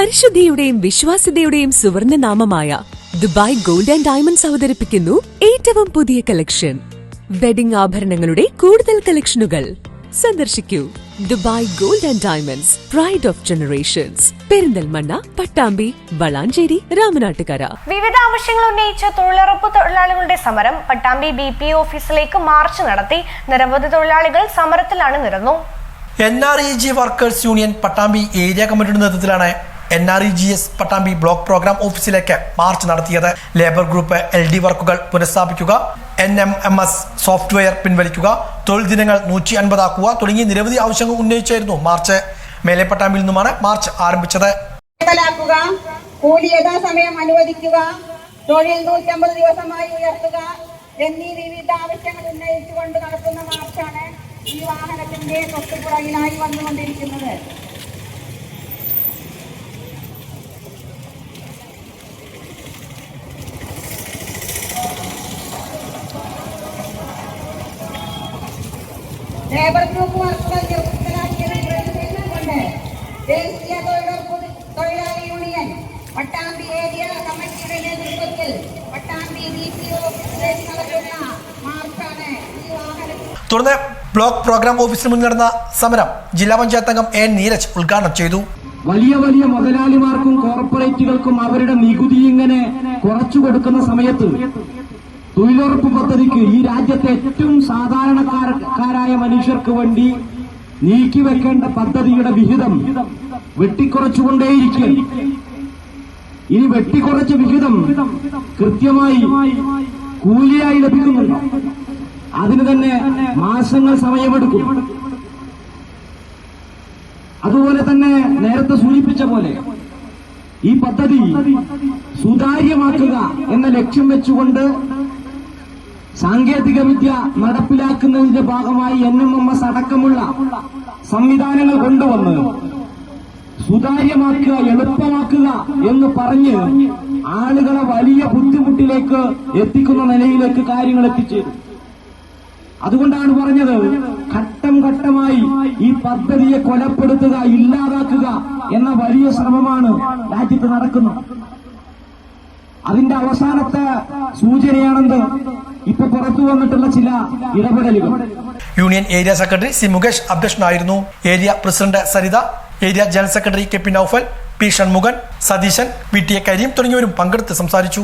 പരിശുദ്ധിയുടെയും വിശ്വാസ്യതയുടെയും സുവർണ നാമമായ ദുബായ് ഗോൾഡ് ആൻഡ് ഡയമണ്ട്സ് അവതരിപ്പിക്കുന്നു ഏറ്റവും പുതിയ കളക്ഷൻ വെഡിംഗ് ആഭരണങ്ങളുടെ കൂടുതൽ കളക്ഷനുകൾ സന്ദർശിക്കൂ. Dubai gold and diamonds pride of generations Perinthalmanna Pattambi Valanchery Ramanattukara. വിവിധ ആവശ്യങ്ങൾ ഉന്നയിച്ച തൊഴിലുറപ്പ് തൊഴിലാളികളുടെ സമരം പട്ടാമ്പി ബി പി ഓഫീസിലേക്ക് മാർച്ച് നടത്തി നിരവധി തൊഴിലാളികൾ സമരത്തിലാണ് നിരന്നു. N R E G workers union Pattambi area കമ്മിറ്റിയുടെ നേതൃത്വത്തിലാണ് N R E G S Pattambi block programme ഓഫീസിലേക്ക് മാർച്ച് നടത്തിയത്. ലേബർ ഗ്രൂപ്പ് എൽ ഡി വർക്കുകൾ പുനഃസ്ഥാപിക്കുക. N M M S software പിൻവലിക്കുക. തൊഴിൽ ദിനങ്ങൾ നൂറ്റി അൻപതാക്കുക തുടങ്ങിയ നിരവധി ആവശ്യങ്ങൾ ഉന്നയിച്ചായിരുന്നു മാർച്ച്. മേലെ പട്ടാമ്പിയിൽ നിന്നുമാണ് മാർച്ച് ആരംഭിച്ചത്. കൂലി യഥാസമയം അനുവദിക്കുക തൊഴിൽ നൂറ്റമ്പത് ദിവസമായി ഉയർത്തുക എന്നീ വിവിധ ആവശ്യങ്ങൾ ഉന്നയിച്ചുകൊണ്ട് നടത്തുന്ന മാർച്ചാണ് ഈ വാഹനത്തിന്റെ തൊട്ടുപുറകിലായി വന്നുകൊണ്ടിരിക്കുന്നത്. ലേബർ ഗ്രൂപ്പ് വർക്കുകൾ പ്രതിഷേധിച്ചുകൊണ്ട് ദേശീയ തൊഴിലുറപ്പ് തൊഴിലാളി യൂണിയൻ പട്ടാമ്പി ഏരിയ കമ്മിറ്റിയുടെ നേതൃത്വത്തിൽ പട്ടാമ്പി ബി പി ഓഫീസിലേക്ക് നടത്തുന്ന മാർച്ചാണ് ഈ വാഹനം തുടർന്ന് ബ്ലോക്ക് പ്രോഗ്രാം ഓഫീസിന് മുന്നിൽ നടന്ന സമരം ജില്ലാ പഞ്ചായത്ത് അംഗം എൻ നീരജ് ഉദ്ഘാടനം ചെയ്തു. വലിയ വലിയ മുതലാളിമാർക്കും കോർപ്പറേറ്റുകൾക്കും അവരുടെ നികുതി ഇങ്ങനെ കുറച്ചു കൊടുക്കുന്ന സമയത്ത് തൊഴിലുറപ്പ് പദ്ധതിക്ക് ഈ രാജ്യത്തെ ഏറ്റവും സാധാരണക്കാരായ മനുഷ്യർക്ക് വേണ്ടി നീക്കി വെക്കേണ്ട പദ്ധതിയുടെ വിഹിതം വെട്ടിക്കുറച്ചുകൊണ്ടേയിരിക്കും ഇനി വെട്ടിക്കുറച്ച വിഹിതം കൃത്യമായി കൂലിയായി ലഭിക്കുന്നുണ്ട്. അതിന് തന്നെ മാസങ്ങൾ സമയമെടുക്കും. അതുപോലെ തന്നെ നേരത്തെ സൂചിപ്പിച്ച പോലെ ഈ പദ്ധതി സുതാര്യമാക്കുക എന്ന ലക്ഷ്യം വെച്ചുകൊണ്ട് സാങ്കേതിക വിദ്യ നടപ്പിലാക്കുന്നതിന്റെ ഭാഗമായി എൻ എം എം എസ് അടക്കമുള്ള സംവിധാനങ്ങൾ കൊണ്ടുവന്ന് സുതാര്യമാക്കുക എളുപ്പമാക്കുക എന്ന് പറഞ്ഞ് ആളുകളെ വലിയ ബുദ്ധിമുട്ടിലേക്ക് എത്തിക്കുന്ന നിലയിലേക്ക് കാര്യങ്ങൾ എത്തിച്ചേരും അതുകൊണ്ടാണ് പറഞ്ഞത് ഘട്ടം ഘട്ടമായി ഈ പദ്ധതിയെ കൊലപ്പെടുത്തുക ഇല്ലാതാക്കുക എന്ന വലിയ ശ്രമമാണ് രാജ്യത്ത് നടക്കുന്നത്. അതിന്റെ അവസാനത്തെ സൂചനയാണെന്ന് ഇപ്പൊ പുറത്തു വന്നിട്ടുള്ള ചില ഇടപെടലുകൾ. Union area secretary C Mukesh അധ്യക്ഷനായിരുന്നു. Area president Saritha area general secretary K P Noufal P Shanmukhan Satheesan V T A Kareem തുടങ്ങിയവരും പങ്കെടുത്ത് സംസാരിച്ചു.